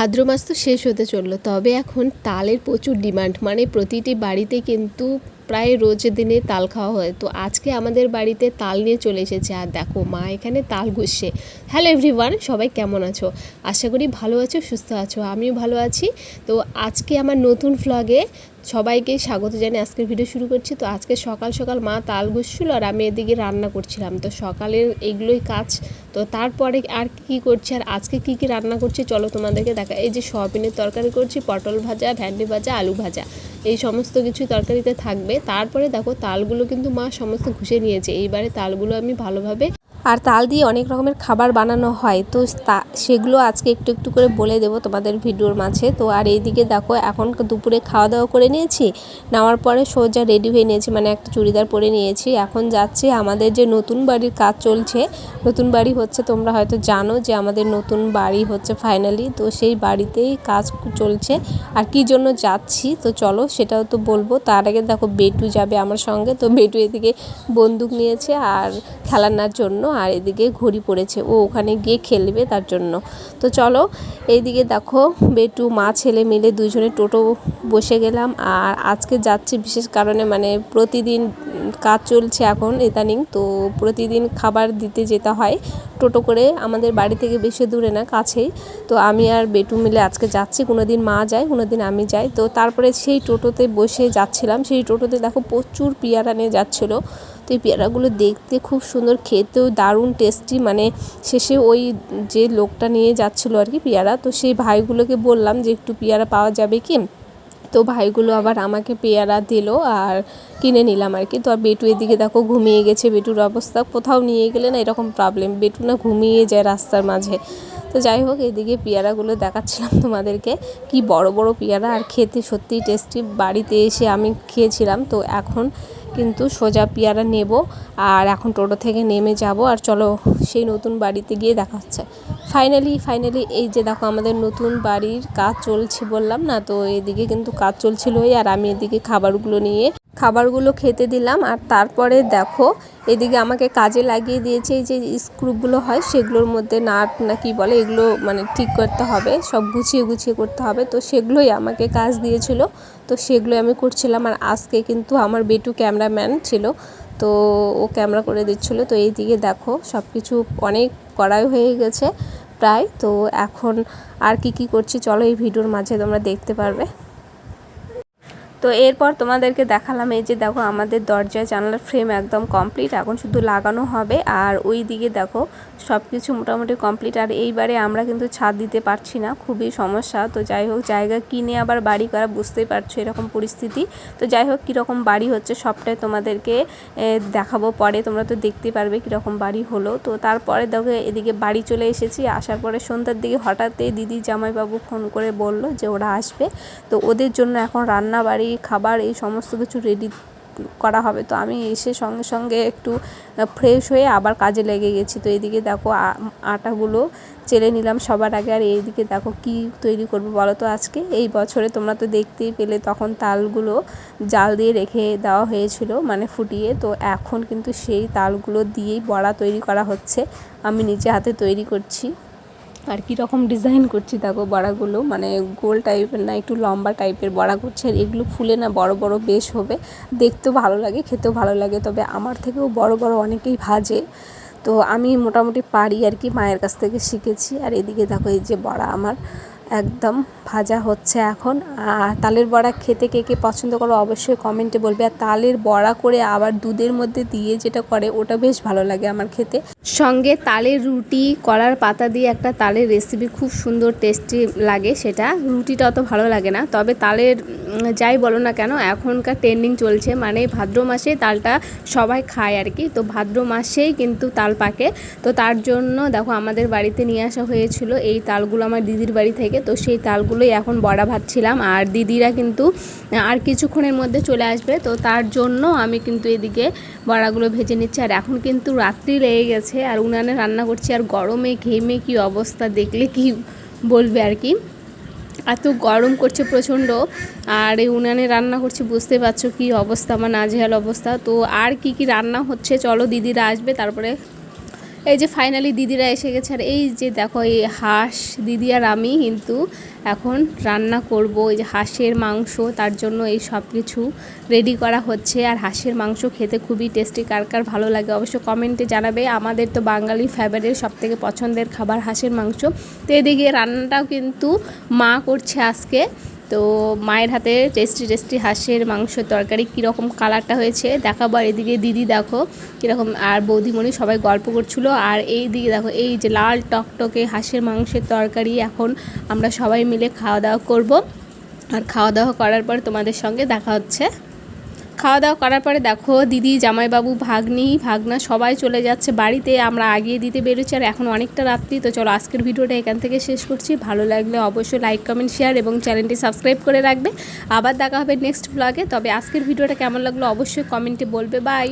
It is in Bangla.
মাস তো শেষ হতে চলল, তবে এখন তালের প্রচুর ডিমান্ড। মানে প্রতিটি বাড়িতে কিন্তু প্রায় রোজ দিনে তাল খাওয়া হয়। তো আজকে আমাদের বাড়িতে তাল নিয়ে চলে এসেছে। আর দেখো, মা এখানে তাল ঘুষছে। হ্যালো এভরিওয়ান, সবাই কেমন আছো? আশা করি ভালো আছো, সুস্থ আছো। আমিও ভালো আছি। তো আজকে আমার নতুন ফ্লগে সবাইকে স্বাগত জানিয়ে আজকের ভিডিও শুরু করছি। তো আজকে সকাল সকাল মা তাল ঘুষছিল আর আমি এদিকে রান্না করছিলাম। তো সকালের এগুলোই কাজ। তো তারপরে আর কি করছি আর আজকে কি কি রান্না করছি চলো তোমাদেরকে দেখা এই যে সয়াবিনের তরকারি করছি, পটল ভাজা ভ্যান্ডি ভাজা, আলু ভাজা। এই সমস্ত কিছু তরকারিতে থাকবে। তারপরে দেখো তালগুলো কিন্তু মা সমস্ত ঘুষে নিয়েছে। এইবারে তালগুলো আমি ভালোভাবে আর তাল দিয়ে অনেক রকমের খাবার বানানো হয়। তো তা- সেগুলো আজকে একটু একটু করে বলে দেবো তোমাদের ভিডিওর মাঝে। তো আর এইদিকে দেখো, এখন দুপুরে খাওয়া দাওয়া করে নিয়েছি। নেওয়ার পরে সোজা রেডি হয়ে নিয়েছি মানে একটা চুড়িদার পরে নিয়েছি। এখন যাচ্ছি আমাদের যে নতুন বাড়ির কাজ চলছে। নতুন বাড়ি হচ্ছে, তোমরা হয়তো জানো যে আমাদের নতুন বাড়ি হচ্ছে ফাইনালি তো সেই বাড়িতেই কাজ চলছে। আর কি জন্য যাচ্ছি? তো চলো সেটাও তো বলব। তার আগে দেখো, বেটু যাবে আমার সঙ্গে। তো বেটু এদিকে বন্দুক নিয়েছে আর খেলানোর জন্য। আর এদিকে ঘড়ি পড়েছে। ও ওখানে গিয়ে খেলবে তার জন্য। তো চলো, এইদিকে দেখো বেটু, মা, ছেলে মিলে দুজনে টোটো বসে গেলাম। আর আজকে যাচ্ছি বিশেষ কারণে মানে প্রতিদিন কাজ চলছে এখন ইদানিং। তো প্রতিদিন খাবার দিতে যেতে হয় টোটো করে। আমাদের বাড়ি থেকে বেশি দূরে না, কাছেই। তো আমি আর বেটু মিলে আজকে যাচ্ছি। কোনো দিন মা যায় কোনো দিন আমি যাই। তো তারপরে সেই টোটোতে বসে যাচ্ছিলাম। সেই টোটোতে দেখো প্রচুর পেয়ারা নিয়ে যাচ্ছিল। তো এই পেয়ারাগুলো দেখতে খুব সুন্দর, খেতেও দারুণ টেস্টি মানে শেষে ওই যে লোকটা নিয়ে যাচ্ছিল আর কি পেয়ারা, তো সেই ভাইগুলোকে বললাম যে একটু পেয়ারা পাওয়া যাবে কি? তো ভাইগুলো আবার আমাকে পেয়ারা দিলো আর কিনে নিলাম আর কি। তো আর বেটু এদিকে দেখো ঘুমিয়ে গেছে, বেটুর অবস্থা কোথাও নিয়ে গেলে না এরকম প্রবলেম বেটু না ঘুমিয়ে যায় রাস্তার মাঝে। তো যাই হোক, এদিকে পেয়ারাগুলো দেখাচ্ছিলাম তোমাদেরকে, কি বড় বড় পেয়ারা আর খেতে সত্যিই টেস্টি বাড়িতে এসে আমি খেয়েছিলাম, তো এখন কিন্তু সোজা পিয়ারা নেব আর এখন টোটো থেকে নেমে যাব আর চলো সেই নতুন বাড়িতে গিয়ে দেখা হচ্ছে। ফাইনালি ফাইনালি এই যে দেখো আমাদের নতুন বাড়ির কাজ চলছে বললাম না, তো এদিকে কিন্তু কাজ চলছিলই আর আমি এদিকে খাবারগুলো নিয়ে খাবারগুলো খেতে দিলাম। আর তারপরে দেখো, এদিকে আমাকে কাজে লাগিয়ে দিয়েছে এই যে স্ক্রুপগুলো হয়, সেগুলোর মধ্যে নাট না কি বলে, এগুলো মানে ঠিক করতে হবে, সব গুছিয়ে গুছিয়ে করতে হবে। তো সেগুলোই আমাকে কাজ দিয়েছিল, তো সেগুলো আমি করছিলাম। আর আজকে কিন্তু আমার বেটু ক্যামেরাম্যান ছিল, তো ও ক্যামেরা করে দিচ্ছিল। তো এইদিকে দেখো সব কিছু অনেক করাই হয়ে গেছে প্রায়। তো এখন আর কি কি করছি, চলো এই ভিডিওর মাঝে তোমরা দেখতে পারবে। তো এরপর তোমাদেরকে দেখালাম এই যে দেখো আমাদের দরজায় জানালার ফ্রেম একদম কমপ্লিট এখন শুধু লাগানো হবে আর ওই দিকে দেখো সব কিছু মোটামুটি কমপ্লিট আর এইবারে আমরা কিন্তু ছাদ দিতে পারছি না, খুবই সমস্যা। তো যাই হোক, জায়গা কিনে আবার বাড়ি করা, বুঝতেই পারছ এরকম পরিস্থিতি। তো যাই হোক, কীরকম বাড়ি হচ্ছে সবটাই তোমাদেরকে দেখাবো পরে, তোমরা তো দেখতে পারবে কীরকম বাড়ি হলো। তো তারপরে দেখো এদিকে বাড়ি চলে এসেছি, আসার পরে সন্ধ্যার দিকে হঠাৎই দিদি জামাইবাবু ফোন করে বলল যে ওরা আসবে। তো ওদের জন্য এখন রান্না বাড়ি খাবার, এই সমস্ত কিছু রেডি করা হবে। তো আমি এসে সঙ্গে সঙ্গে একটু ফ্রেশ হয়ে আবার কাজে লেগে গেছি। তো এইদিকে দেখো আটাগুলো চেলে নিলাম সবার আগে। আর এইদিকে দেখো কি তৈরি করব বলো তো আজকে? এই বছরে তোমরা তো দেখতেই পেলে, তখন তালগুলো জাল দিয়ে রেখে দেওয়া হয়েছিল মানে ফুটিয়ে। তো এখন কিন্তু সেই তালগুলো দিয়েই বড়া তৈরি করা হচ্ছে। আমি নিজে হাতে তৈরি করছি। আর কীরকম ডিজাইন করছি দেখো বড়াগুলো। মানে গোল টাইপের না, একটু লম্বা টাইপের বড়া করছে। আর এগুলো ফুলে না বড় বড় বেশ হবে। দেখতেও ভালো লাগে, খেতেও ভালো লাগে। তবে আমার থেকেও বড় বড় অনেকেই ভাজে। তো আমি মোটামুটি পারি আর কি, মায়ের কাছ থেকে শিখেছি। আর এদিকে দেখো এই যে বড়া আমার। একদম ভাজা হচ্ছে এখন। আর তালের বড়া খেতে কে কে পছন্দ করো অবশ্যই কমেন্টে বলবে। আর তালের বড়া করে আবার দুধের মধ্যে দিয়ে যেটা করে, ওটা বেশ ভালো লাগে আমার খেতে। সঙ্গে তালের রুটি, কলার পাতা দিয়ে একটা তালের রেসিপি খুব সুন্দর টেস্টি লাগে সেটা। রুটিটা অত ভালো লাগে না। তবে তালের যাই বলো না কেন, এখনকার ট্রেন্ডিং চলছে। মানে ভাদ্র মাসে তালটা সবাই খায় আর কি। তো ভাদ্র মাসেই কিন্তু তাল পাকে। তো তার জন্য দেখো আমাদের বাড়িতে নিয়ে আসা হয়েছিল। এই তালগুলো আমার দিদির বাড়ি থেকে তো সেই তালগুলোই এখন বড়া ভাজছিলাম। আর দিদিরা কিন্তু, আর কিছুক্ষণের মধ্যে চলে আসবে। তো তার জন্য আমি কিন্তু এদিকে বড়াগুলো ভেজে নিচ্ছি। আর এখন কিন্তু রাত্রি লেগে গেছে। আর উনানে রান্না করছি। আর গরমে, ঘেমে কি অবস্থা দেখলে কি বলবে আর কি? এত গরম করছে প্রচণ্ড। আর এই উনানে রান্না করছি, বুঝতে পারছ কি অবস্থা, আমার নাজেহাল অবস্থা। তো আর কি কি রান্না হচ্ছে, চলো দিদিরা আসবে। তারপরে এই যে ফাইনালি দিদিরা এসে গেছে, আর এই যে দেখো, এই হাঁস, দিদি আর আমি কিন্তু এখন রান্না করব। এই যে হাঁসের মাংস, তার জন্য এই সব কিছু রেডি করা হচ্ছে। আর হাঁসের মাংস খেতে খুবই টেস্টি কার কার ভালো লাগে অবশ্য কমেন্টে জানাবে। আমাদের তো বাঙালি ফেভারিট সব থেকে পছন্দের খাবার হাঁসের মাংস। তো এদিকে রান্নাটাও কিন্তু মা করছে আজকে। তো মায়ের হাতে টেস্টি টেস্টি হাঁসের মাংস তরকারি কীরকম কালারটা হয়েছে দেখাবো। আর এদিকে দিদি দেখো কীরকম, আর বৌদিমণি সবাই গল্প করছিল। আর এই দিকে দেখো, এই যে লাল টকটকে হাঁসের মাংসের তরকারি এখন আমরা সবাই মিলে খাওয়া দাওয়া করব। আর খাওয়া দাওয়া করার পর তোমাদের সঙ্গে দেখা হচ্ছে। খাওয়া দাওয়া করার পরে দেখো, দিদি, জামাইবাবু, ভাগ্নি, ভাগনা সবাই চলে যাচ্ছে বাড়িতে। আমরা আগিয়ে দিতে বেরোচ্ছি আর এখন অনেকটা রাত্রি। তো চলো, আজকের ভিডিওটা এখান থেকে শেষ করছি। ভালো লাগলে অবশ্যই লাইক কমেন্ট শেয়ার এবং চ্যানেলটি সাবস্ক্রাইব করে রাখবে। আবার দেখা হবে নেক্সট ব্লগে তবে আজকের ভিডিওটা কেমন লাগল অবশ্যই কমেন্টে বলবে। বাই